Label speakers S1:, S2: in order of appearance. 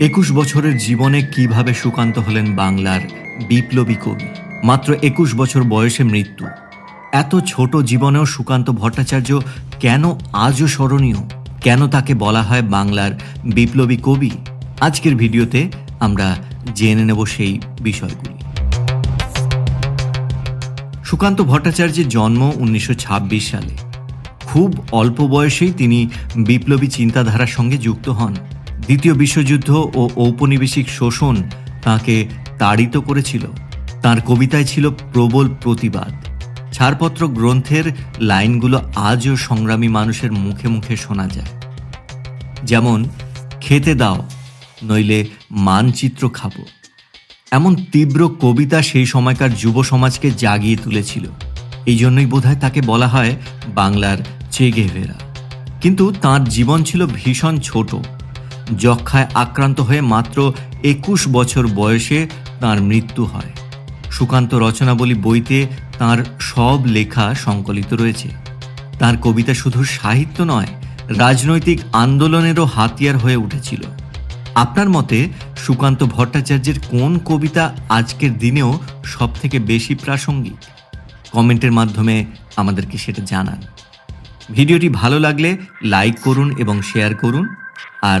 S1: একুশ বছরের জীবনে কীভাবে সুকান্ত হলেন বাংলার বিপ্লবী কবি? মাত্র একুশ বছর বয়সে মৃত্যু। এত ছোট জীবনেও সুকান্ত ভট্টাচার্য কেন আজও স্মরণীয়? কেন তাকে বলা হয় বাংলার বিপ্লবী কবি? আজকের ভিডিওতে আমরা জেনে নেব সেই বিষয়গুলি। সুকান্ত ভট্টাচার্যের জন্ম উনিশশো ছাব্বিশ সালে। খুব অল্প বয়সেই তিনি বিপ্লবী চিন্তাধারার সঙ্গে যুক্ত হন। দ্বিতীয় বিশ্বযুদ্ধ ও ঔপনিবেশিক শোষণ তাকে তাড়িত করেছিল। তার কবিতায় ছিল প্রবল প্রতিবাদ। ছাড়পত্র গ্রন্থের লাইনগুলো আজও সংগ্রামী মানুষের মুখে মুখে শোনা যায়। যেমন, খেতে দাও, নইলে মানচিত্র খাব। এমন তীব্র কবিতা সেই সময়কার যুব সমাজকে জাগিয়ে তুলেছিল। এই জন্যই বোধহয় তাকে বলা হয় বাংলার চেগেভেরা কিন্তু তার জীবন ছিল ভীষণ ছোট। যক্ষায় আক্রান্ত হয়ে মাত্র একুশ বছর বয়সে তার মৃত্যু হয়। সুকান্ত রচনাবলী বইতে তার সব লেখা সংকলিত রয়েছে। তার কবিতা শুধু সাহিত্য নয়, রাজনৈতিক আন্দোলনেরও হাতিয়ার হয়ে উঠেছিল। আপনার মতে সুকান্ত ভট্টাচার্যের কোন কবিতা আজকের দিনেও সব থেকে বেশি প্রাসঙ্গিক? কমেন্টের মাধ্যমে আমাদেরকে সেটা জানান। ভিডিওটি ভালো লাগলে লাইক করুন এবং শেয়ার করুন, আর